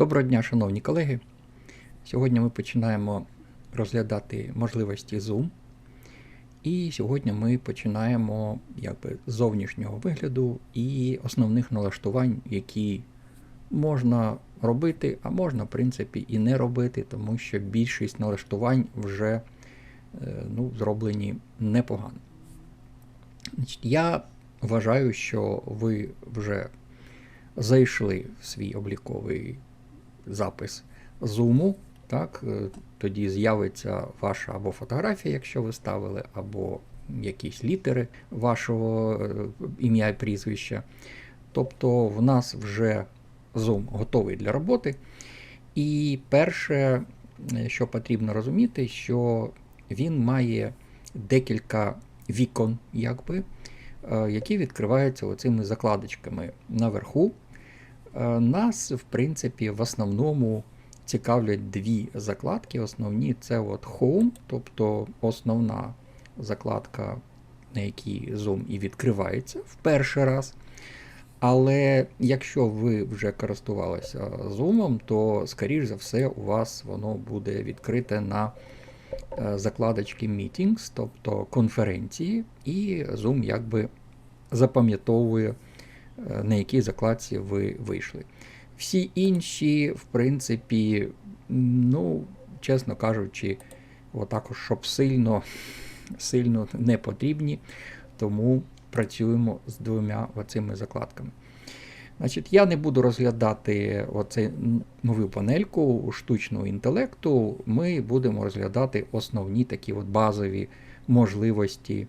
Доброго дня, шановні колеги. Сьогодні ми починаємо розглядати можливості Zoom. І сьогодні ми починаємо якби, з зовнішнього вигляду і основних налаштувань, які можна робити, а можна, в принципі, і не робити, тому що більшість налаштувань вже е, ну, зроблені непогано. Я вважаю, що ви вже зайшли в свій обліковий запис Zoom, так, е, тоді з'явиться ваша або фотографія, якщо ви ставили, або якісь літери вашого е, ім'я і прізвища. Тобто в нас вже Zoom готовий для роботи. І перше, е, що потрібно розуміти, що він має декілька вікон, якби, які відкриваються оцими закладочками наверху. Е, Нас, в принципі, в основному цікавлять дві закладки. Основні це от Home, тобто основна закладка, на якій Zoom і відкривається в перший раз. Але якщо ви вже користувалися Zoom, то, скоріш за все, у вас воно буде відкрите на е, закладочки Meetings, тобто конференції, і Zoom якби запам'ятовує, на якій закладці ви вийшли. Всі інші, в принципі, ну, чесно кажучи, отакож, щоб сильно, сильно не потрібні, тому працюємо з двома оцими закладками. Значить, Я не буду розглядати оцей нову панельку штучного інтелекту. Ми будемо розглядати основні такі от базові можливості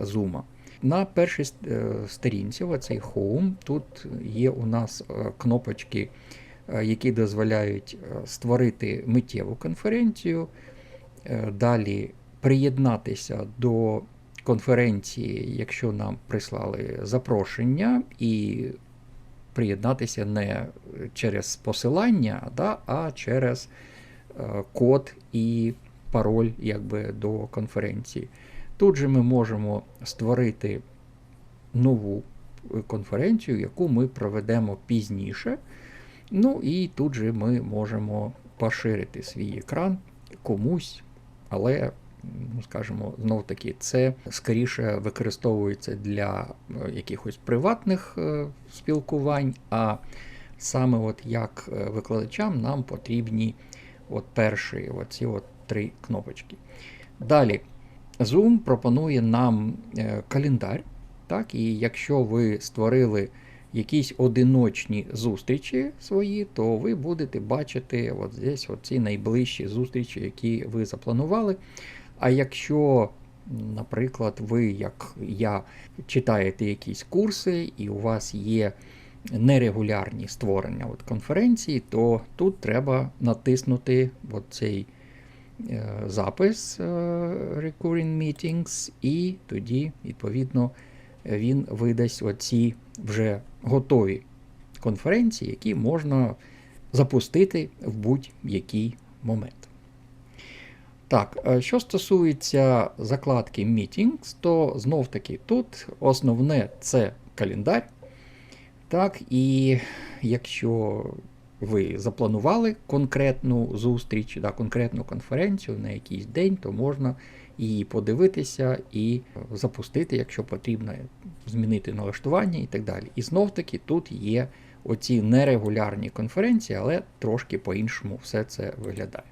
Zoom. На першій е, сторінці, оцей Home, тут є у нас е, кнопочки, е, які дозволяють створити миттєву конференцію, далі приєднатися до конференції, якщо нам прислали запрошення, і приєднатися не через посилання, да, а через код і пароль якби, до конференції. Тут же ми можемо створити нову конференцію, яку ми проведемо пізніше. Ну і тут же ми можемо поширити свій екран комусь, але, ну, скажімо, знов таки, це скоріше використовується для е, якихось приватних е, спілкувань, а саме от як е, викладачам нам потрібні от перші оці от три кнопочки. Далі. Zoom пропонує нам е, календар. Так, І якщо ви створили якісь одиночні зустрічі свої, то ви будете бачити от здесь ці найближчі зустрічі, які ви запланували. А якщо, наприклад, ви, як я, читаєте якісь курси, і у вас є нерегулярні створення от конференції, то тут треба натиснути цей Е, запис е, Recurring Meetings, і тоді, відповідно, він видасть оці вже готові конференції, які можна запустити в будь-який момент. Так, е, що стосується закладки Meetings, то знов-таки тут основне це календар. Так, І якщо ви запланували конкретну зустріч, да, конкретну конференцію на якийсь день, то можна її подивитися і запустити, якщо потрібно змінити налаштування і так далі. І знов-таки тут є оці нерегулярні конференції, але трошки по-іншому все це виглядає.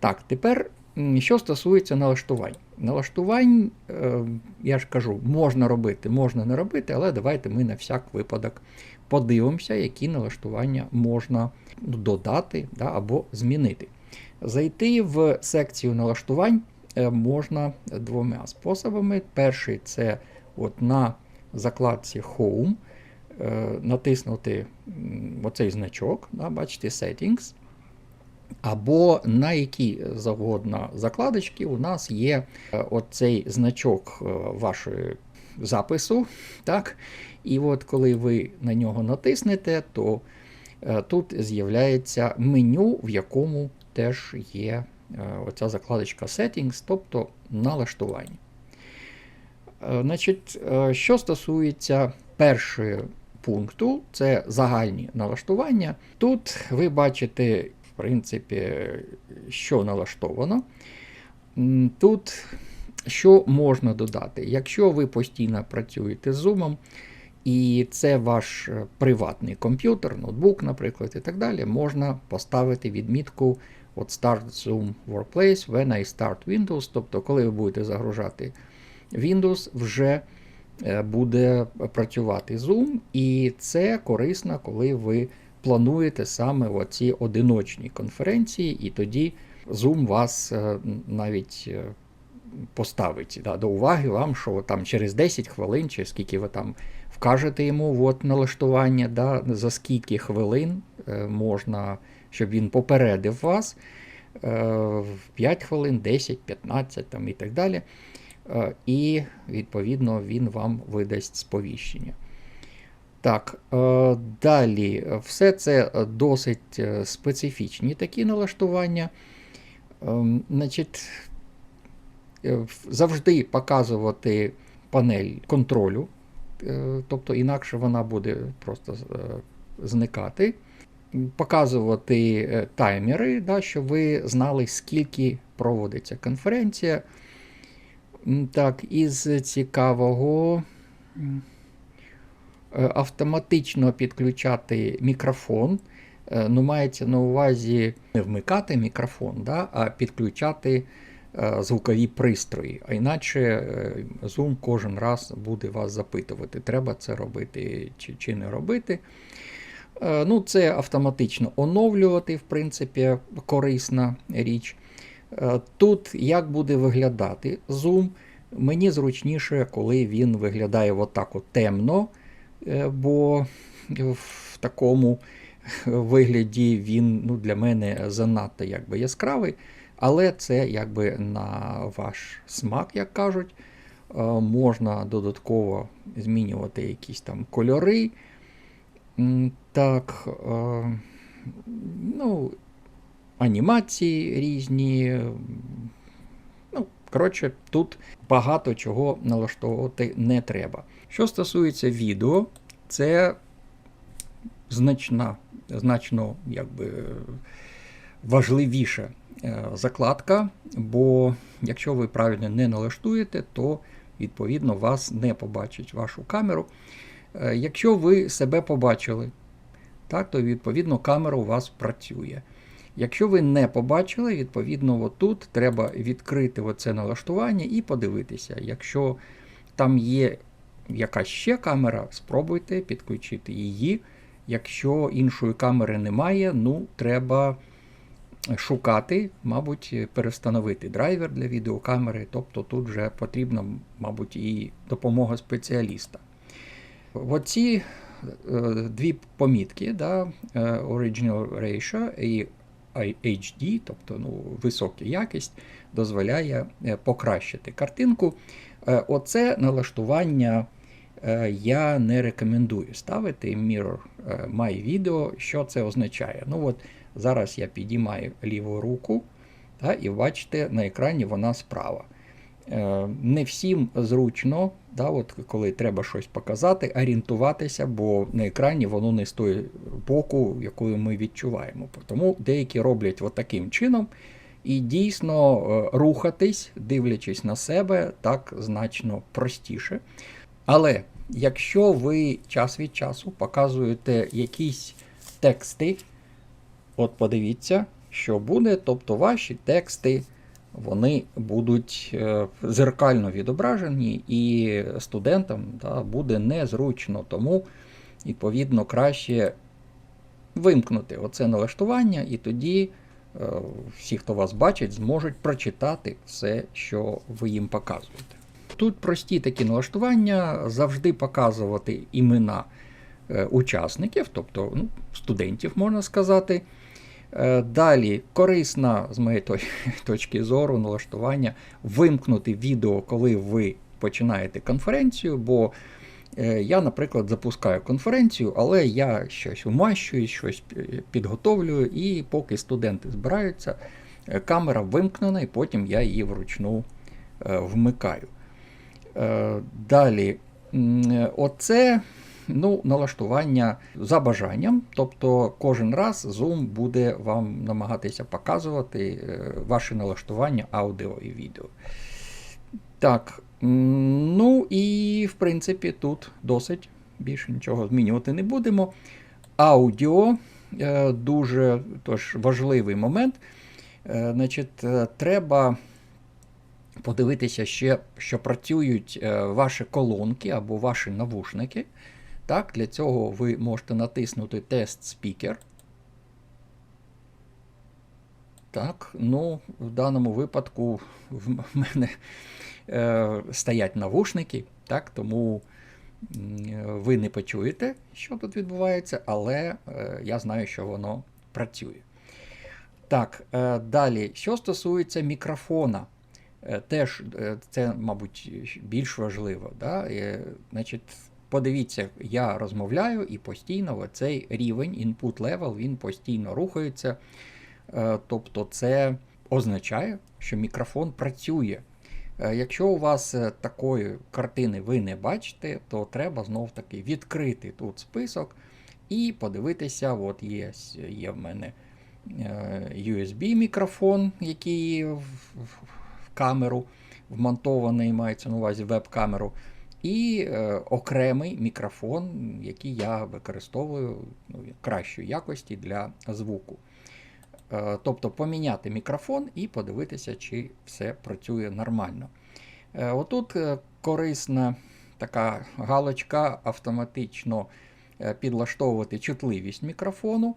Так, тепер. Що стосується налаштувань. Налаштувань, е, я ж кажу, можна робити, можна не робити, але давайте ми на всяк випадок подивимося, які налаштування можна додати да, або змінити. Зайти в секцію налаштувань е, можна двома способами. Перший це от на закладці Home, е, натиснути оцей значок, да, бачите, Settings. Або на які завгодно закладочки у нас є е, оцей значок вашої запису. так, і от коли ви на нього натиснете, то е, тут з'являється меню, в якому теж є е, оця закладочка Settings, тобто налаштування. Е, значить, Що стосується першої пункту це загальні налаштування. Тут ви бачите, в принципі, що налаштовано. Тут що можна додати? Якщо ви постійно працюєте з Zoom, і це ваш е, приватний комп'ютер, ноутбук, наприклад, і так далі, можна поставити відмітку от Start Zoom Workplace when I start Windows. Тобто, коли ви будете загружати Windows, вже е, буде працювати Zoom, і це корисно, коли ви плануєте саме оці одиночні конференції, і тоді Zoom вас е, навіть поставить да, до уваги вам, що там через 10 хвилин, чи скільки ви там вкажете йому от, налаштування, да, за скільки хвилин е, можна, щоб він попередив вас. е, в 5 хвилин, 10, 15 там, і так далі. Е, І, відповідно, він вам видасть сповіщення. Так, е, далі, е, все це е, досить е, специфічні такі налаштування. Ем, Значить, е, завжди показувати панель контролю, е, тобто інакше вона буде просто е, зникати. Показувати е, таймери, да, щоб ви знали, скільки проводиться конференція. Так, із цікавого е, автоматично підключати мікрофон. Е, Ну, мається на увазі не вмикати мікрофон, да, а підключати е, звукові пристрої. А іначе е, Zoom кожен раз буде вас запитувати, треба це робити чи, чи не робити. Е, Ну, це автоматично оновлювати, в принципі, корисна річ. Е, Тут як буде виглядати Zoom? Мені зручніше, коли він виглядає отак от темно, е, бо в такому вигляді він ну, для мене занадто якби, яскравий, але це якби на ваш смак, як кажуть. Е, Можна додатково змінювати якісь там кольори. Так, е, ну, анімації різні. Ну, коротше, тут багато чого налаштовувати не треба. Що стосується відео, це значна, значно якби, важливіша е, закладка, бо якщо ви правильно не налаштуєте, то відповідно вас не побачить вашу камеру. Е, Якщо ви себе побачили, так, то відповідно камера у вас працює. Якщо ви не побачили, відповідно, отут треба відкрити оце налаштування і подивитися. Якщо там є якась ще камера, спробуйте підключити її. Якщо іншої камери немає, ну треба шукати, мабуть, перестановити драйвер для відеокамери, тобто тут вже потрібна, мабуть, і допомога спеціаліста. Оці е, дві помітки, да, е, Original Ratio і HD, тобто ну, висока якість, дозволяє е, покращити картинку. Оце налаштування я не рекомендую ставити Mirror My Video. Що це означає? Ну от Зараз я підіймаю ліву руку, та, і бачите, на екрані вона справа. Е, Не всім зручно, да, от коли треба щось показати, орієнтуватися, бо на екрані воно не з тої боку, якою ми відчуваємо. Тому деякі роблять таким чином. І дійсно е, рухатись, дивлячись на себе, так значно простіше. Але якщо ви час від часу показуєте якісь тексти, от подивіться, що буде, тобто ваші тексти вони будуть е, зеркально відображені, і студентам да, буде незручно, тому, відповідно, краще вимкнути оце налаштування, і тоді е, всі, хто вас бачить, зможуть прочитати все, що ви їм показуєте. Тут прості такі налаштування завжди показувати імена е, учасників, тобто ну, студентів, можна сказати. Е, Далі корисна, з моєї точки зору, налаштування вимкнути відео, коли ви починаєте конференцію. Бо е, я, наприклад, запускаю конференцію, але я щось умащую, щось підготовлюю, і поки студенти збираються, е, камера вимкнена, і потім я її вручну вмикаю. Далі, оце ну, налаштування за бажанням. Тобто кожен раз Zoom буде вам намагатися показувати е, ваші налаштування аудіо і відео. Так, ну і в принципі тут досить більше нічого змінювати не будемо. Аудіо е, дуже тож, важливий момент. Е, Значить, треба подивитися ще, що працюють ваші колонки або ваші навушники. Так, Для цього ви можете натиснути тест спікер. Так, ну, в даному випадку в мене е, стоять навушники, так, тому ви не почуєте, що тут відбувається, але е, я знаю, що воно працює. Так, е, далі, що стосується мікрофона, е, теж е, це, мабуть, більш важливо. Да? Е, Значить, подивіться, я розмовляю і постійно цей рівень, input level, він постійно рухається. Е, Тобто, це означає, що мікрофон працює. Е, Якщо у вас е, такої картини ви не бачите, то треба знов таки відкрити тут список і подивитися, от є, є в мене USB-мікрофон, який в камеру вмонтований, мається на увазі веб-камеру, і е, окремий мікрофон, який я використовую ну, кращої якості для звуку. Е, Тобто поміняти мікрофон і подивитися, чи все працює нормально. Е, Отут е, корисна така галочка автоматично е, підлаштовувати чутливість мікрофону,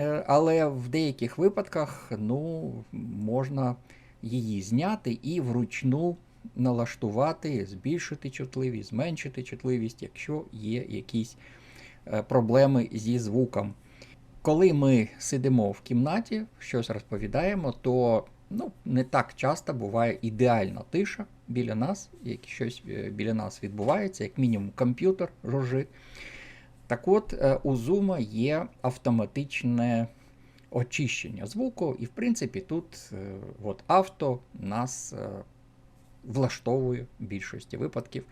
Е, але в деяких випадках ну, можна її зняти і вручну налаштувати, збільшити чутливість, зменшити чутливість, якщо є якісь е, проблеми зі звуком. Коли ми сидимо в кімнаті, щось розповідаємо, то ну, не так часто буває ідеальна тиша біля нас, як щось е, біля нас відбувається, як мінімум комп'ютер жужжить. Так от, е, у Zoom є автоматичне очищення звуку, і в принципі тут от, авто нас влаштовує в більшості випадків.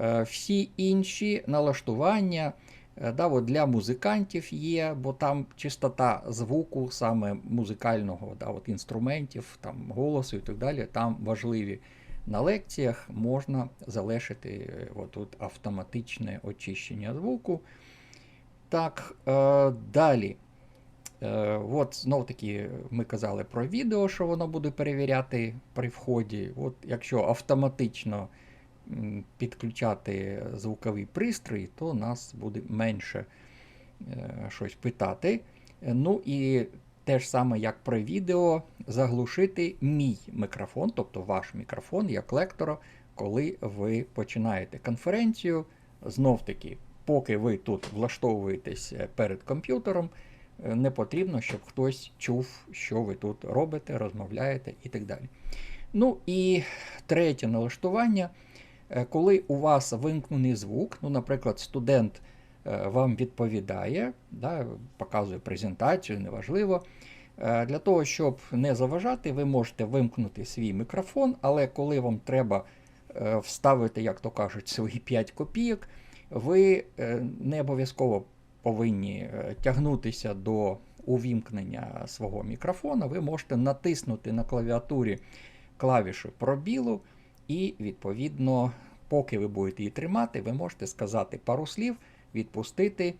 Е, Всі інші налаштування е, да, от для музикантів є, бо там чистота звуку, саме музикального да, от інструментів, там, голосу і так далі, там важливі. На лекціях можна залишити е, отут автоматичне очищення звуку. Так, далі. Е, от знов таки ми казали про відео, що воно буде перевіряти при вході. От Якщо автоматично підключати звуковий пристрій, то нас буде менше е, щось питати. Ну і те ж саме, як при відео, заглушити мій мікрофон, тобто ваш мікрофон як лектора, коли ви починаєте конференцію. Знов таки, поки ви тут влаштовуєтесь е, перед комп'ютером, не потрібно, щоб хтось чув, що ви тут робите, розмовляєте і так далі. Ну і третє налаштування. Е, Коли у вас вимкнений звук, ну, наприклад, студент е, вам відповідає, да, показує презентацію, неважливо. Е, Для того, щоб не заважати, ви можете вимкнути свій мікрофон, але коли вам треба е, вставити, як то кажуть, свої 5 копійок, ви е, не обов'язково повинні е, тягнутися до увімкнення свого мікрофона. Ви можете натиснути на клавіатурі клавішу пробілу, і, відповідно, поки ви будете її тримати, ви можете сказати пару слів, відпустити,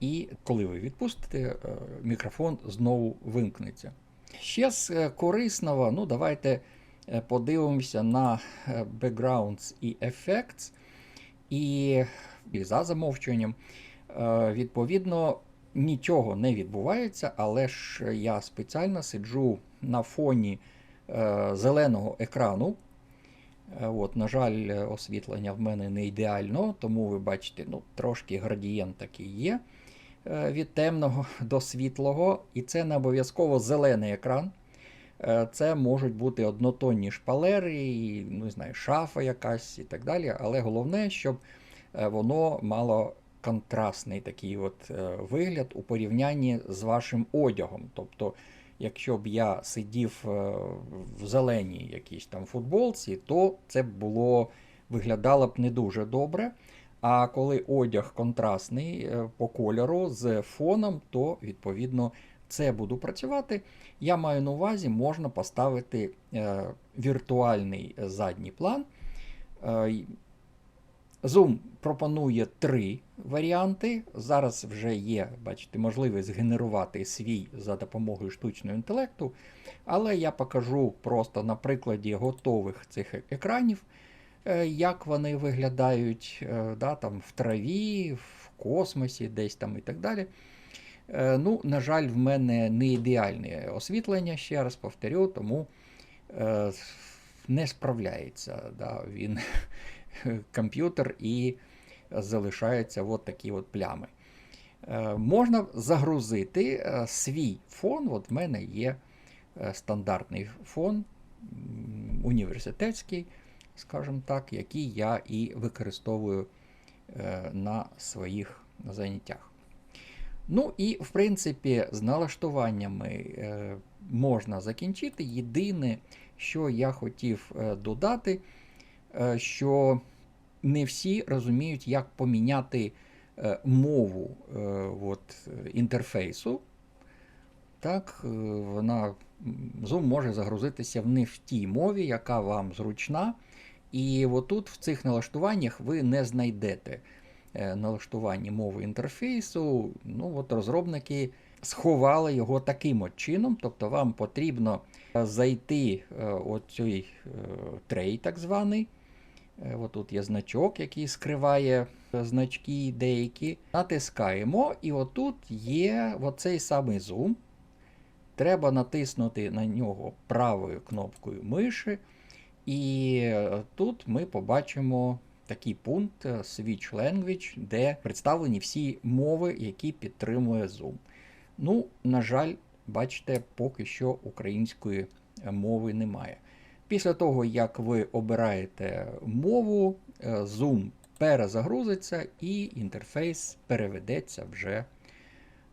і коли ви відпустите, е, мікрофон знову вимкнеться. Ще з е, корисного, ну давайте подивимося на backgrounds і effects, і за замовчуванням. Е, Відповідно, нічого не відбувається, але ж я спеціально сиджу на фоні е, зеленого екрану. Е, От, на жаль, освітлення в мене не ідеально, тому ви бачите, ну, трошки градієнт такий є від темного до світлого, і це не обов'язково зелений екран. Це можуть бути однотонні шпалери, і, ну, знаю, шафа якась і так далі. Але головне, щоб воно мало контрастний такий от е, вигляд у порівнянні з вашим одягом. Тобто, якщо б я сидів е, в зеленій якійсь там футболці, то це було виглядало б не дуже добре. А коли одяг контрастний е, по кольору з фоном, то відповідно це буду працювати. Я маю на увазі, можна поставити віртуальний задній план. Zoom пропонує три варіанти. Зараз вже є, бачите, можливість генерувати свій за допомогою штучного інтелекту. Але я покажу просто на прикладі готових цих е- екранів, е, як вони виглядають е, да, там, в траві, в космосі, десь там і так далі. Ну, на жаль, в мене не ідеальне освітлення, ще раз повторю, тому не справляється да, він комп'ютер і залишаються от такі от плями. Е, Можна загрузити е, свій фон. От в мене є е, стандартний фон університетський, скажімо так, який я і використовую на своїх заняттях. Ну і, в принципі, з налаштуваннями можна закінчити. Єдине, що я хотів додати, що не всі розуміють, як поміняти е, мову е, от, е, інтерфейсу. Так, е, вона Zoom може загрузитися не в тій мові, яка вам зручна. І отут в цих налаштуваннях ви не знайдете е, налаштування мови інтерфейсу. Ну, от Розробники сховали його таким от чином, тобто вам потрібно е, зайти е, от цей е, трей, так званий. Е, Отут є значок, який скриває е, значки деякі. Натискаємо, і отут є оцей самий зум. Треба натиснути на нього правою кнопкою миші. І е, тут ми побачимо такий пункт Switch Language, де представлені всі мови, які підтримує Zoom. Ну, на жаль, бачите, поки що української мови немає. Після того, як ви обираєте мову, е, Zoom перезагрузиться і інтерфейс переведеться вже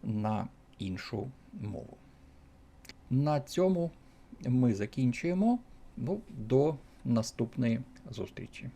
на іншу мову. На цьому ми закінчуємо. Ну, до наступної зустрічі.